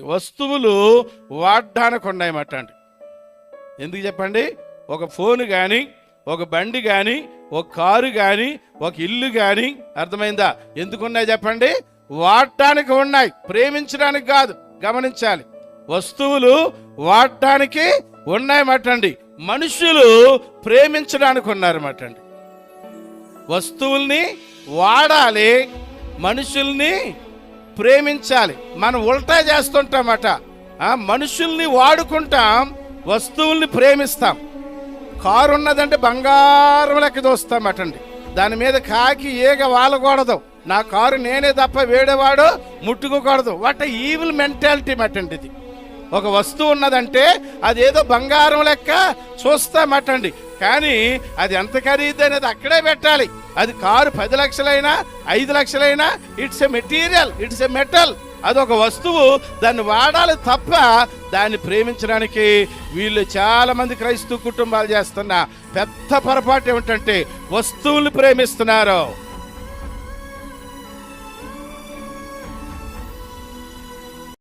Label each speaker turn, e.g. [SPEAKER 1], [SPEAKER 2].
[SPEAKER 1] వస్తువులు వాడడానికి ఉన్నాయన్నమాట అండి. ఎందుకు చెప్పండి? ఒక ఫోన్ కానీ ఒక బండి కానీ ఒక కారు కానీ ఒక ఇల్లు కానీ అర్థమైందా? ఎందుకున్నాయి చెప్పండి? వాడటానికి ఉన్నాయి. ప్రేమించడానికి కాదు గమనించాలి. వస్తువులు వాడటానికి ఉన్నాయన్నమాటండి మనుషులు ప్రేమించడానికి ఉన్నారన్నమాట అండి. వస్తువుల్ని వాడాలి మనుషుల్ని ప్రేమించాలి. మనం ఉల్టా చేస్తుంటామట. మనుషుల్ని వాడుకుంటాం వస్తువుల్ని ప్రేమిస్తాం. కారు ఉన్నదంటే బంగారం లెక్క దోస్తామటండి. దాని మీద కాకి ఏగ వాలకూడదు. నా కారు నేనే తప్ప వేడేవాడు ముట్టుకోకూడదు. వాట్ ఈవిల్ మెంటాలిటీ మటండి ఇది ఒక వస్తువు ఉన్నదంటే అదేదో బంగారం లెక్క. చూస్తామటండి కానీ అది ఎంత ఖరీదు అనేది అక్కడే పెట్టాలి. అది కారు పది లక్షలైనా ఐదు లక్షలైనా it's a material it's a metal. అది ఒక వస్తువు దాన్ని వాడాలి తప్ప దాన్ని ప్రేమించడానికి వీళ్ళు చాలామంది క్రైస్తవ కుటుంబాలు చేస్తున్న పెద్ద పొరపాటు ఏమిటంటే వస్తువులు ప్రేమిస్తున్నారు.